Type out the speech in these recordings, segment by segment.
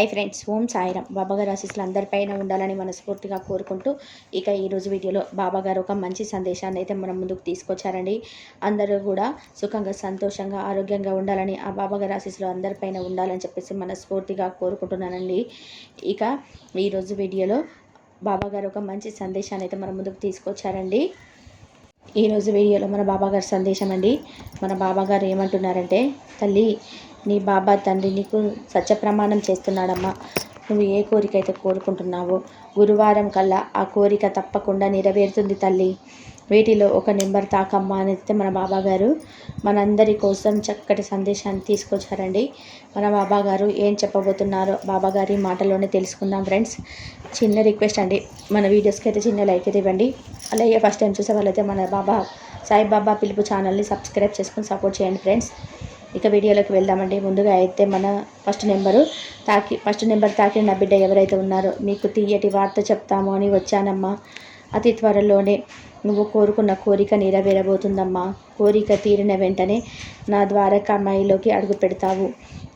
I friends ఓం సాయిరామ్. బాబాగారు ఆశీస్సులు అందరిపైన ఉండాలని మనస్ఫూర్తిగా కోరుకుంటూ ఇక ఈరోజు వీడియోలో బాబాగారు ఒక మంచి సందేశాన్ని అయితే మనం ముందుకు తీసుకొచ్చారండి. అందరూ కూడా సుఖంగా సంతోషంగా ఆరోగ్యంగా ఉండాలని ఆ బాబాగారు ఆశీస్సులు అందరిపైన ఉండాలని చెప్పేసి మనస్ఫూర్తిగా కోరుకుంటున్నానండి. ఇక ఈరోజు వీడియోలో బాబాగారు ఒక మంచి సందేశాన్ని అయితే మన ముందుకు తీసుకొచ్చారండి. ఈరోజు వీడియోలో మన బాబాగారి సందేశం అండి. మన బాబాగారు ఏమంటున్నారంటే తల్లి నీ బాబా తండ్రి నీకు సత్యప్రమాణం చేస్తున్నాడమ్మా. నువ్వు ఏ కోరిక అయితే కోరుకుంటున్నావో గురువారం కల్లా ఆ కోరిక తప్పకుండా నెరవేరుతుంది తల్లి. వీటిలో ఒక నెంబర్ తాకమ్మా అని అయితే మన బాబా గారు మనందరి కోసం చక్కటి సందేశాన్ని తీసుకొచ్చారండి. మన బాబా గారు ఏం చెప్పబోతున్నారో బాబా గారి మాటలోనే తెలుసుకుందాం ఫ్రెండ్స్. చిన్న రిక్వెస్ట్ అండి మన వీడియోస్కి అయితే చిన్న లైక్ అయితే ఇవ్వండి. అలాగే ఫస్ట్ టైం చూసే వాళ్ళైతే మన బాబా సాయిబాబా పిలుపు ఛానల్ని సబ్స్క్రైబ్ చేసుకుని సపోర్ట్ చేయండి ఫ్రెండ్స్. ఇక వీడియోలోకి వెళ్దామండి. ముందుగా అయితే మన ఫస్ట్ నెంబరు తాకి ఫస్ట్ నెంబర్ తాకిన నా బిడ్డ ఎవరైతే ఉన్నారో మీకు తీయటి వార్త చెప్తాము అని వచ్చానమ్మా. అతి త్వరలోనే నువ్వు కోరుకున్న కోరిక నెరవేరబోతుందమ్మా. కోరిక తీరిన వెంటనే నా ద్వారకామాయిలోకి అడుగు పెడతావు.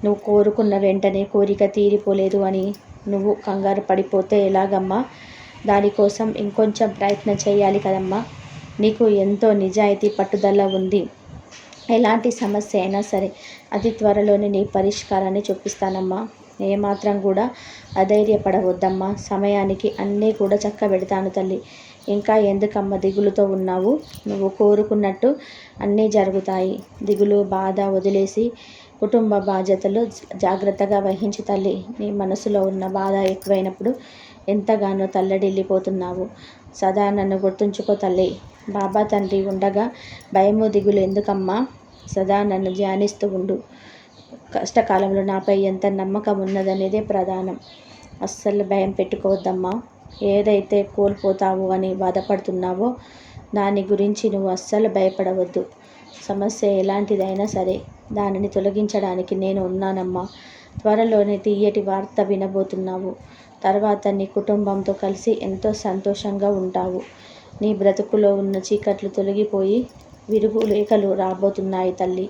నువ్వు కోరుకున్న వెంటనే కోరిక తీరిపోలేదు అని నువ్వు కంగారు పడిపోతే ఎలాగమ్మా? దానికోసం ఇంకొంచెం ప్రయత్నం చేయాలి కదమ్మా. నీకు ఎంతో నిజాయితీ పట్టుదల ఉంది. ఎలాంటి సమస్య అయినా సరే అతి త్వరలోనే నీ పరిష్కారాన్ని చూపిస్తానమ్మా. ఏమాత్రం కూడా అధైర్యపడవద్దమ్మా. సమయానికి అన్నీ కూడా చక్కబెడతాను తల్లి. ఇంకా ఎందుకమ్మ దిగులుతో ఉన్నావు? నువ్వు కోరుకున్నట్టు అన్నీ జరుగుతాయి. దిగులు బాధ వదిలేసి కుటుంబ బాధ్యతలు జాగ్రత్తగా వహించి తల్లి. నీ మనసులో ఉన్న బాధ ఎక్కువైనప్పుడు ఎంతగానో తల్లడిల్లిపోతున్నావు. సదా నన్ను గుర్తుంచుకో తల్లి. బాబా తండ్రి ఉండగా భయము దిగులు ఎందుకమ్మా? సదా నన్ను ధ్యానిస్తూ ఉండు. కష్టకాలంలో నాపై ఎంత నమ్మకం ఉన్నదనేదే ప్రధానం. అస్సలు భయం పెట్టుకోవద్దమ్మా. ఏదైతే కోల్పోతావు అని బాధపడుతున్నావో దాని గురించి నువ్వు అస్సలు భయపడవద్దు. సమస్య ఎలాంటిదైనా సరే దానిని తొలగించడానికి నేను ఉన్నానమ్మా. త్వరలోనే తీయటి వార్త వినబోతున్నావు. తర్వాత నీ కుటుంబంతో కలిసి ఎంతో సంతోషంగా ఉంటావు. నీ బ్రతుకులో ఉన్న చీకట్లు తొలగిపోయి విరుగు లేఖలు రాబోతున్నాయి తల్లి.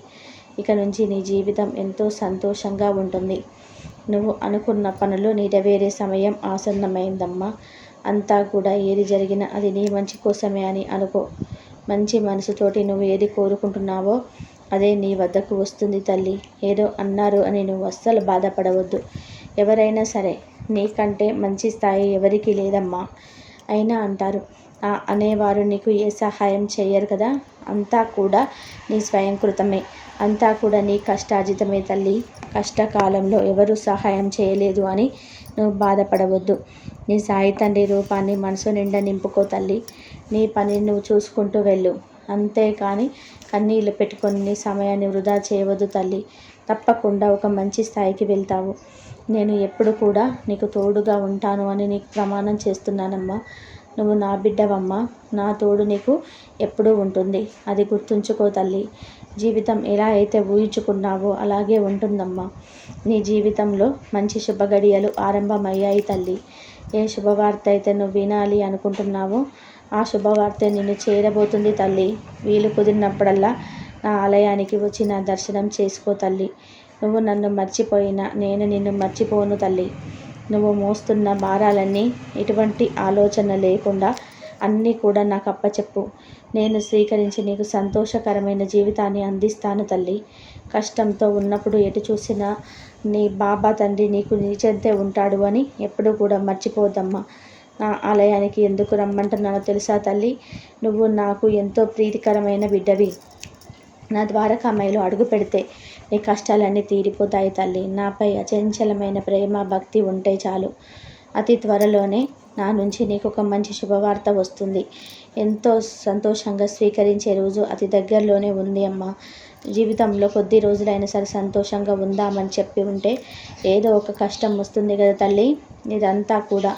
ఇక నుంచి నీ జీవితం ఎంతో సంతోషంగా ఉంటుంది. నువ్వు అనుకున్న పనులు నెరవేరే సమయం ఆసన్నమైందమ్మా. అంతా కూడా ఏది జరిగినా అది నీ మంచి కోసమే అని అనుకో. మంచి మనసుతోటి నువ్వు ఏది కోరుకుంటున్నావో అదే నీ వద్దకు వస్తుంది తల్లి. ఏదో అన్నారు అని నువ్వు అస్సలు బాధపడవద్దు. ఎవరైనా సరే నీకంటే మంచి స్థాయి ఎవరికీ లేదమ్మా. అయినా అంటారు అనేవారు నీకు ఏ సహాయం చేయరు కదా? అంతా కూడా నీ స్వయంకృతమే. అంతా కూడా నీ కష్టాజితమే తల్లి. కష్టకాలంలో ఎవరు సహాయం చేయలేదు అని నువ్వు బాధపడవద్దు. నీ సాయి తండ్రి రూపాన్ని మనసు నిండా నింపుకో తల్లి. నీ పని నువ్వు చూసుకుంటూ వెళ్ళు. అంతేకాని కన్నీళ్ళు పెట్టుకొని నీ సమయాన్ని వృధా చేయవద్దు తల్లి. తప్పకుండా ఒక మంచి స్థాయికి వెళ్తావు. నేను ఎప్పుడు కూడా నీకు తోడుగా ఉంటాను అని నీకు ప్రమాణం చేస్తున్నానమ్మా. నువ్వు నా బిడ్డవమ్మా. నా తోడు నీకు ఎప్పుడూ ఉంటుంది. అది గుర్తుంచుకో తల్లి. జీవితం ఎలా అయితే ఊహించుకున్నావో అలాగే ఉంటుందమ్మా. నీ జీవితంలో మంచి శుభగడియలు ఆరంభమయ్యాయి తల్లి. ఏ శుభవార్త అయితే నువ్వు వినాలి అనుకుంటున్నావో ఆ శుభవార్త నిన్ను చేరబోతుంది తల్లి. వీలు కుదిరినప్పుడల్లా నా ఆలయానికి వచ్చి నా దర్శనం చేసుకో తల్లి. నువ్వు నన్ను మర్చిపోయినా నేను నిన్ను మర్చిపోను తల్లి. నువ్వు మోస్తున్న భారాలన్నీ ఎటువంటి ఆలోచన లేకుండా అన్నీ కూడా నాకు అప్పచెప్పు నేను స్వీకరించి నీకు సంతోషకరమైన జీవితాన్ని అందిస్తాను తల్లి. కష్టంతో ఉన్నప్పుడు ఎటు చూసినా నీ బాబా తండ్రి నీకు నీచెంతే ఉంటాడు అని ఎప్పుడూ కూడా మర్చిపోదమ్మా నా ఆలయానికి ఎందుకు రమ్మంటున్నానో తెలుసా తల్లి? నువ్వు నాకు ఎంతో ప్రీతికరమైన బిడ్డవి. నా ద్వారకామయ్యలో అడుగు పెడితే నీ కష్టాలన్నీ తీరిపోతాయి తల్లి. నాపై అచంచలమైన ప్రేమ భక్తి ఉంటే చాలు. అతి త్వరలోనే నా నుంచి నీకు ఒక మంచి శుభవార్త వస్తుంది. ఎంతో సంతోషంగా స్వీకరించే రోజు అతి దగ్గరలోనే ఉంది అమ్మ. జీవితంలో కొద్ది రోజులైనా సరే సంతోషంగా ఉందామని చెప్పి ఉంటే ఏదో ఒక కష్టం వస్తుంది కదా తల్లి. ఇదంతా కూడా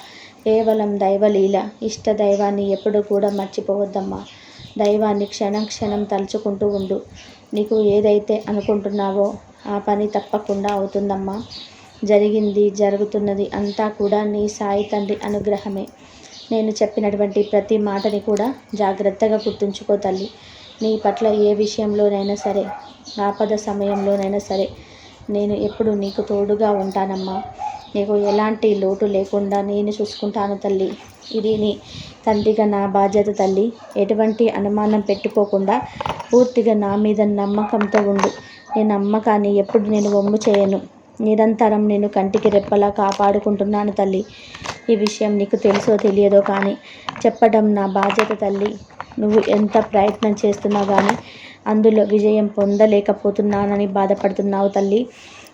కేవలం దైవలీల. ఇష్ట దైవాన్ని ఎప్పుడు కూడా మర్చిపోవద్దమ్మా. దైవాన్ని క్షణం క్షణం తలుచుకుంటూ ఉండు. నీకు ఏదైతే అనుకుంటున్నావో ఆ పని తప్పకుండా అవుతుందమ్మా. జరిగింది జరుగుతున్నది అంతా కూడా నీ సాయి తండ్రి అనుగ్రహమే. నేను చెప్పినటువంటి ప్రతి మాటని కూడా జాగ్రత్తగా గుర్తుంచుకో తల్లి. నీ పట్ల ఏ విషయంలోనైనా సరే ఆపద సమయంలోనైనా సరే నేను ఎప్పుడు నీకు తోడుగా ఉంటానమ్మా. నీకు ఎలాంటి లోటు లేకుండా నేను చూసుకుంటాను తల్లి. ఇది నీ తండ్రిగా నా బాధ్యత తల్లి. ఎటువంటి అనుమానం పెట్టుకోకుండా పూర్తిగా నా మీద నమ్మకంతో ఉండు. నీ నమ్మకాన్ని ఎప్పుడు నేను వమ్ము చేయను. నిరంతరం నేను కంటికి రెప్పలా కాపాడుకుంటున్నాను తల్లి. ఈ విషయం నీకు తెలుసో తెలియదో కానీ చెప్పడం నా బాధ్యత తల్లి. నువ్వు ఎంత ప్రయత్నం చేస్తున్నా కానీ అందులో విజయం పొందలేకపోతున్నానని బాధపడుతున్నావు తల్లి.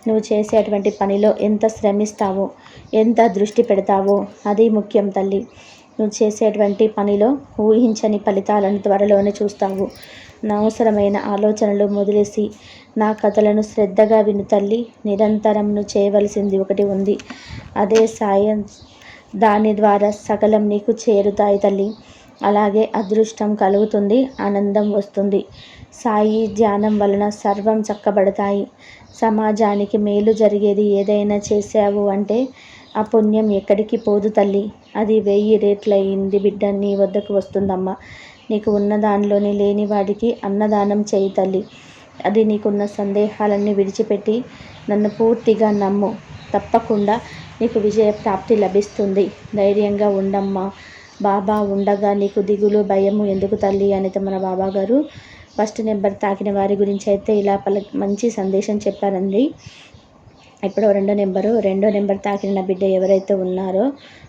నువ్వు చేసేటువంటి పనిలో ఎంత శ్రమిస్తావో ఎంత దృష్టి పెడతావో అది ముఖ్యం తల్లి. నువ్వు చేసేటువంటి పనిలో ఊహించని ఫలితాలను త్వరలోనే చూస్తావు. అనవసరమైన ఆలోచనలు మొదలేసి నా కథలను శ్రద్ధగా విను తల్లి. నిరంతరం నువ్వు చేయవలసింది ఒకటి ఉంది. అదే సాయం దాని ద్వారా సకలం నీకు చేరుతాయి తల్లి. అలాగే అదృష్టం కలుగుతుంది ఆనందం వస్తుంది. సాయి ధ్యానం వలన సర్వం చక్కబడతాయి. సమాజానికి మేలు జరిగేది ఏదైనా చేసావు అంటే ఆ పుణ్యం ఎక్కడికి పోదు తల్లి. అది వెయ్యి రేట్లయింది బిడ్డ నీ వద్దకు వస్తుందమ్మా. నీకు ఉన్న దానిలోని లేని వాడికి అన్నదానం చేయి తల్లి. అది నీకున్న సందేహాలన్నీ విడిచిపెట్టి నన్ను పూర్తిగా నమ్ము. తప్పకుండా నీకు విజయ ప్రాప్తి లభిస్తుంది. ధైర్యంగా ఉండమ్మా. బాబా ఉండగా నీకు దిగులు భయము ఎందుకు తల్లి అనేది మన బాబా గారు ఫస్ట్ నెంబర్ తాకిన వారి గురించి అయితే ఇలా పల మంచి సందేశం చెప్పారండి. ఇప్పుడు రెండో నెంబరు. రెండో నెంబర్ తాకిన బిడ్డ ఎవరైతే ఉన్నారో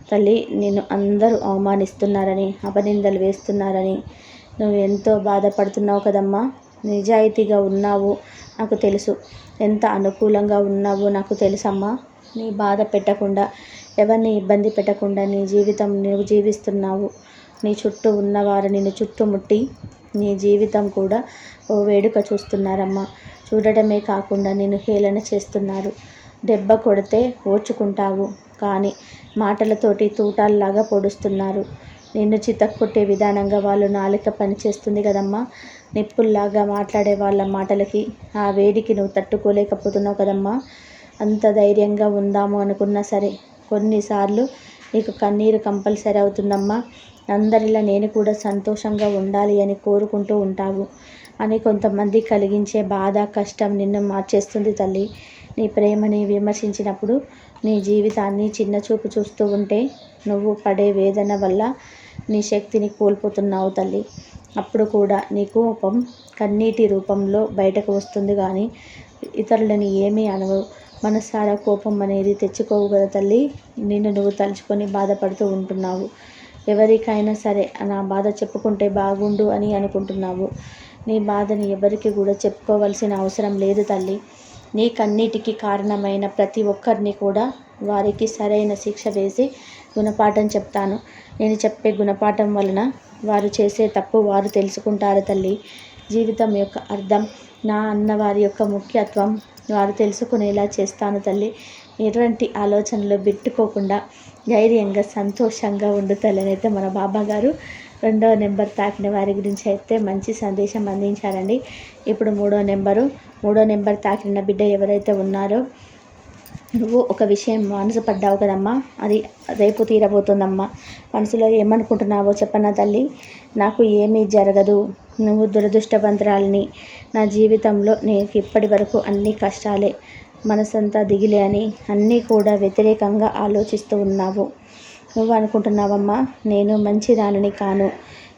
తల్లి నేను అందరూ అవమానిస్తున్నారని అపనిందలు వేస్తున్నారని నువ్వు ఎంతో బాధపడుతున్నావు కదమ్మా. నిజాయితీగా ఉన్నావు. నాకు తెలుసు. ఎంత అనుకూలంగా ఉన్నావో నాకు తెలుసమ్మా. నీ బాధ పెట్టకుండా ఎవరిని ఇబ్బంది పెట్టకుండా నీ జీవితం నువ్వు జీవిస్తున్నావు. నీ చుట్టూ ఉన్నవారు నిన్ను చుట్టుముట్టి నీ జీవితం కూడా ఓ వేడుక చూస్తున్నారమ్మా. చూడటమే కాకుండా నేను హేళన చేస్తున్నారు. దెబ్బ కొడితే ఓర్చుకుంటావు. కానీ మాటలతోటి తూటాల్లాగా పొడుస్తున్నారు. నిన్ను చితక్కొట్టే విధానంగా వాళ్ళు నాలుక పనిచేస్తుంది కదమ్మా. నిప్పుల్లాగా మాట్లాడే వాళ్ళ మాటలకి ఆ వేడికి నువ్వు తట్టుకోలేకపోతున్నావు కదమ్మా. అంత ధైర్యంగా ఉందాము అనుకున్నా సరే. కొన్నిసార్లు నీకు కన్నీరు కంపల్సరీ అవుతుందమ్మా. అందరిలా నేను కూడా సంతోషంగా ఉండాలి అని కోరుకుంటూ ఉంటావు అని కొంతమంది కలిగించే బాధ కష్టం నిన్ను మార్చేస్తుంది తల్లి. నీ ప్రేమని విమర్శించినప్పుడు నీ జీవితాన్ని చిన్నచూపు చూస్తూ ఉంటే నువ్వు పడే వేదన వల్ల నీ శక్తిని కోల్పోతున్నావు తల్లి. అప్పుడు కూడా నీ కోపం కన్నీటి రూపంలో బయటకు వస్తుంది కానీ ఇతరులని ఏమీ అనవు. మనసారా కోపం అనేది తెచ్చుకోవు కదా తల్లి? నిన్ను నువ్వు తలుచుకొని బాధపడుతూ ఉంటున్నావు. ఎవరికైనా సరే నా బాధ చెప్పుకుంటే బాగుండు అని అనుకుంటున్నావు. నీ బాధని ఎవరికి కూడా చెప్పుకోవాల్సిన అవసరం లేదు తల్లి. నీ కన్నీటికి కారణమైన ప్రతి ఒక్కరిని కూడా వారికి సరైన శిక్ష వేసి గుణపాఠం చెప్తాను. నేను చెప్పే గుణపాఠం వలన వారు చేసే తప్పు వారు తెలుసుకుంటారు తల్లి. జీవితం యొక్క అర్థం. నా అన్న వారి యొక్క ముఖ్యత్వం వారు తెలుసుకునేలా చేస్తాను తల్లి. ఎటువంటి ఆలోచనలు పెట్టుకోకుండా ధైర్యంగా సంతోషంగా ఉండు తల్లి అయితే మన బాబా గారు రెండో నెంబర్ తాకిన వారి గురించి అయితే మంచి సందేశం అందించారండి. ఇప్పుడు మూడో నెంబరు. మూడో నెంబర్ తాకిన బిడ్డ ఎవరైతే ఉన్నారో నువ్వు ఒక విషయం మనసు పడ్డావు కదమ్మా. అది రేపు తీరబోతుందమ్మా. మనసులో ఏమనుకుంటున్నావో చెప్పనా తల్లి. నాకు ఏమీ జరగదు. నువ్వు దురదృష్టవంతురాలని. నా జీవితంలో నీకు ఇప్పటి వరకు అన్ని కష్టాలే మనసంతా దిగిలే అని అన్నీ కూడా వ్యతిరేకంగా ఆలోచిస్తూ ఉన్నావు. నువ్వు అనుకుంటున్నావమ్మా నేను మంచిదానిని కాను.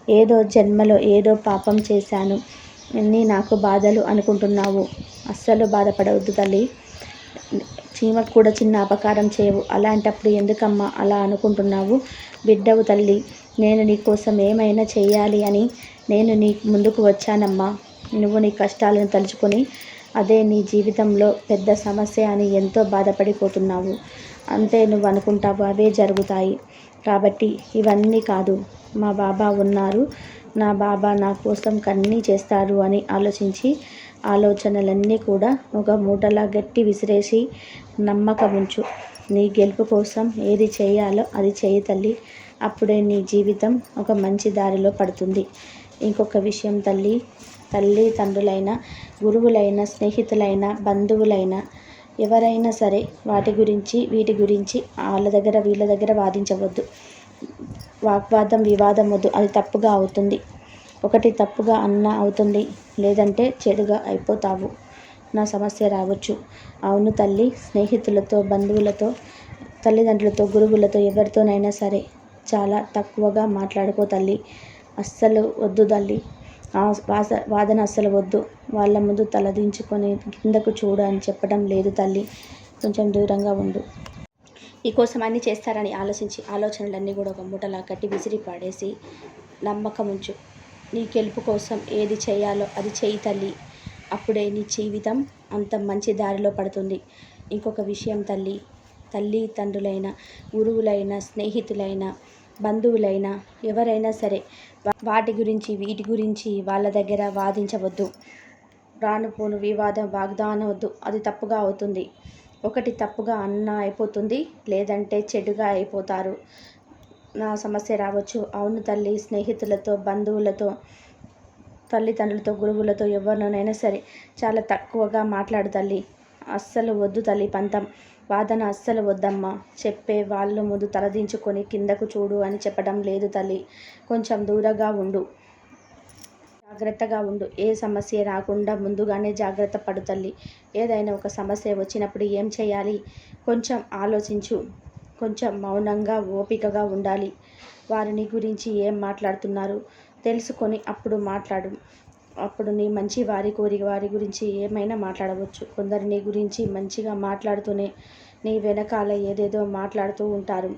ఏదో జన్మలో ఏదో పాపం చేశాను. అన్నీ నాకు బాధలు అనుకుంటున్నావు. అస్సలు బాధపడవద్దు తల్లి. చీమకు కూడా చిన్న అపకారం చేయవు. అలాంటప్పుడు ఎందుకమ్మా అలా అనుకుంటున్నావు? బిడ్డవు తల్లి నేను నీ కోసం ఏమైనా చేయాలి అని నేను నీ ముందుకు వచ్చానమ్మా. నువ్వు నీ కష్టాలను తలుచుకొని అదే నీ జీవితంలో పెద్ద సమస్య అని ఎంతో బాధపడిపోతున్నావు. అంతే నువ్వు అనుకుంటావు అవే జరుగుతాయి. కాబట్టి ఇవన్నీ కాదు. మా బాబా ఉన్నారు. నా బాబా నా కోసం కన్నీ చేస్తారు అని ఆలోచించి ఆలోచనలన్నీ కూడా ఒక మూటలా గట్టి విసిరేసి నమ్మకం ఉంచు నీ గెలుపు కోసం ఏది చేయాలో అది చేయి తల్లి. అప్పుడే నీ జీవితం ఒక మంచి దారిలో పడుతుంది. ఇంకొక విషయం తల్లి. తల్లి తండ్రులైన గురువులైన స్నేహితులైన బంధువులైన ఎవరైనా సరే వాటి గురించి వీటి గురించి వాళ్ళ దగ్గర వీళ్ళ దగ్గర వాదించవద్దు. వాగ్వాదం వివాదం వద్దు. అది తప్పుగా అవుతుంది. ఒకటి తప్పుగా అన్న అవుతుంది లేదంటే చెడుగా అయిపోతావు. నా సమస్య రావచ్చు. అవును తల్లి స్నేహితులతో బంధువులతో తల్లిదండ్రులతో గురువులతో ఎవరితోనైనా సరే చాలా తక్కువగా మాట్లాడుకో తల్లి. అస్సలు వద్దు తల్లి. ఆ వాస వాదన అస్సలు వద్దు. వాళ్ళ ముందు తలదించుకొని కిందకు చూడు అని చెప్పడం లేదు తల్లి. కొంచెం దూరంగా ఉండు. నీకోసం అన్నీ చేస్తారని ఆలోచించి ఆలోచనలన్నీ కూడా ఒక మూటలా కట్టి విసిరి పాడేసి నమ్మకం ఉంచు నీ గెలుపు కోసం ఏది చేయాలో అది చేయి తల్లి. అప్పుడే నీ జీవితం అంత మంచి దారిలో పడుతుంది. ఇంకొక విషయం తల్లి. తల్లి తండ్రులైన గురువులైన స్నేహితులైన బంధువులైనా ఎవరైనా సరే వాటి గురించి వీటి గురించి వాళ్ళ దగ్గర వాదించవద్దు. రాను పోను వివాదం వాగ్దానం వద్దు. అది తప్పుగా అవుతుంది. ఒకటి తప్పుగా అన్న అయిపోతుంది లేదంటే చెడుగా అయిపోతారు. నా సమస్య రావచ్చు. అవును తల్లి స్నేహితులతో బంధువులతో తల్లిదండ్రులతో గురువులతో ఎవరినైనా సరే చాలా తక్కువగా మాట్లాడు తల్లి. అస్సలు వద్దు తల్లి పంతం. వాదన అస్సలు వద్దమ్మా. చెప్పే వాళ్ళు ముందు తలదించుకొని కిందకు చూడు అని చెప్పడం లేదు తల్లి. కొంచెం దూరంగా ఉండు. జాగ్రత్తగా ఉండు. ఏ సమస్య రాకుండా ముందుగానే జాగ్రత్త పడు తల్లి. ఏదైనా ఒక సమస్య వచ్చినప్పుడు ఏం చేయాలి? కొంచెం ఆలోచించు. కొంచెం మౌనంగా ఓపికగా ఉండాలి. వారిని గురించి ఏం మాట్లాడుతున్నారు? తెలుసుకొని అప్పుడు మాట్లాడు. అప్పుడు నీ మంచి వారి కోరి వారి గురించి ఏమైనా మాట్లాడవచ్చు. కొందరు నీ గురించి మంచిగా మాట్లాడుతూనే నీ వెనకాల ఏదేదో మాట్లాడుతూ ఉంటారు.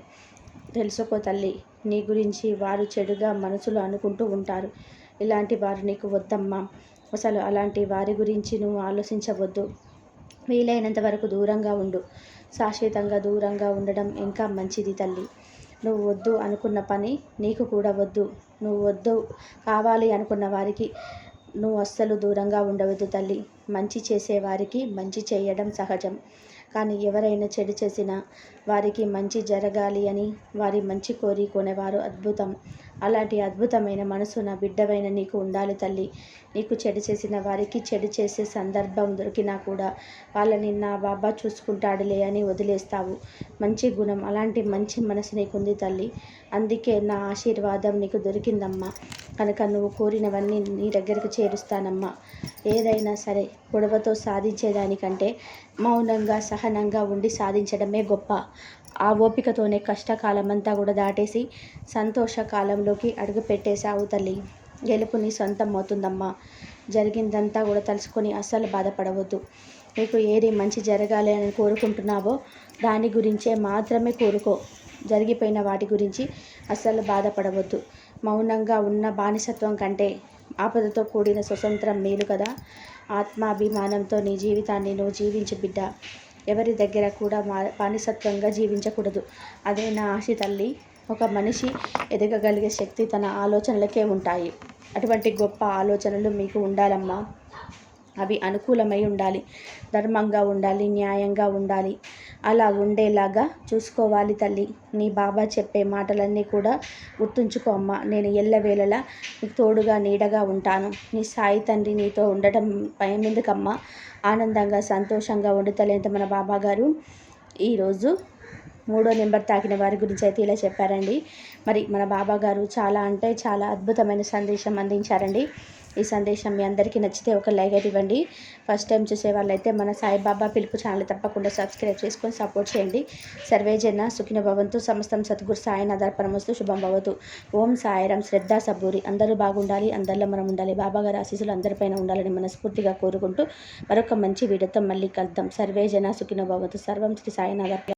తెలుసుకో తల్లి నీ గురించి వారు చెడుగా మనసులో అనుకుంటూ ఉంటారు. ఇలాంటి వారు నీకు వద్దమ్మా. అసలు అలాంటి వారి గురించి నువ్వు ఆలోచించవద్దు. వీలైనంత వరకు దూరంగా ఉండు. శాశ్వతంగా దూరంగా ఉండడం ఇంకా మంచిది తల్లి. నువ్వు వద్దు అనుకున్న పని నీకు కూడా వద్దు. నువ్వు వద్దు కావాలి అనుకున్న వారికి నువ్వు అస్సలు దూరంగా ఉండవద్దు తల్లి. మంచి చేసేవారికి మంచి చేయడం సహజం. కానీ ఎవరైనా చెడు చేసినా వారికి మంచి జరగాలి అని వారి మంచి కోరుకునేవారు అద్భుతం. అలాంటి అద్భుతమైన మనసు నా బిడ్డవైన నీకు ఉండాలి తల్లి. నీకు చెడు చేసిన వారికి చెడు చేసే సందర్భం దొరికినా కూడా వాళ్ళని నా బాబా చూసుకుంటాడులే అని వదిలేస్తావు. మంచి గుణం అలాంటి మంచి మనసు నీకుంది తల్లి. అందుకే నా ఆశీర్వాదం నీకు దొరికిందమ్మా. కనుక నువ్వు కోరినవన్నీ నీ దగ్గరకు చేరుస్తానమ్మా. ఏదైనా సరే గొడవతో సాధించేదానికంటే మౌనంగా సహనంగా ఉండి సాధించడమే గొప్ప. ఆ ఓపికతోనే కష్టకాలమంతా కూడా దాటేసి సంతోష కాలంలోకి అడుగు పెట్టేశావు తల్లి. గెలుపు నీ సొంతం అవుతుందమ్మా. జరిగిందంతా కూడా తలుచుకొని అస్సలు బాధపడవద్దు. నీకు ఏది మంచి జరగాలి అని కోరుకుంటున్నావో దాని గురించే మాత్రమే కోరుకో. జరిగిపోయిన వాటి గురించి అస్సలు బాధపడవద్దు. మౌనంగా ఉన్న బానిసత్వం కంటే ఆపదతో కూడిన స్వతంత్రం మేలు కదా. ఆత్మాభిమానంతో నీ జీవితాన్ని నువ్వు జీవించు బిడ్డ. ఎవరి దగ్గర కూడా మా బానిసత్వంగా జీవించకూడదు. అదే నా ఆశ తల్లి. ఒక మనిషి ఎదగగలిగే శక్తి తన ఆలోచనలకే ఉంటాయి. అటువంటి గొప్ప ఆలోచనలు మీకు ఉండాలమ్మా. అవి అనుకూలమై ఉండాలి. ధర్మంగా ఉండాలి న్యాయంగా ఉండాలి. అలా ఉండేలాగా చూసుకోవాలి తల్లి. నీ బాబా చెప్పే మాటలన్నీ కూడా గుర్తుంచుకో అమ్మ. నేను ఎల్లవేళలా నీకు తోడుగా నీడగా ఉంటాను. నీ సాయి తండ్రి నీతో ఉండటం భయం ఎందుకమ్మా ఆనందంగా సంతోషంగా ఉండుతలేంత మన బాబా గారు? ఈరోజు మూడో నెంబర్ తాకిన వారి గురించి అయితే ఇలా చెప్పారండి. మరి మన బాబా గారు చాలా అంటే చాలా అద్భుతమైన సందేశం అందించారండి. ఈ సందేశం మీ అందరికీ నచ్చితే ఒక లైక్ అయితే ఇవ్వండి. ఫస్ట్ టైం చూసే వాళ్ళైతే మన సాయిబాబా పిలుపు ఛానల్ తప్పకుండా సబ్స్క్రైబ్ చేసుకొని సపోర్ట్ చేయండి. సర్వేజన సుఖిన భవంతు సమస్తం సద్గురు సాయినాథ పరమస్తు శుభం భవతు. ఓం సాయిరాం శ్రద్ధ సబూరి. అందరూ బాగుండాలి అందరిలో మనం ఉండాలి. బాబా గారి ఆశీస్సులు అందరిపైన ఉండాలని మనస్ఫూర్తిగా కోరుకుంటూ మరొక మంచి వీడియోతో మళ్ళీ కలుద్దాం. సర్వేజన సుఖిన భవంతు సర్వం శ్రీ సాయినాథ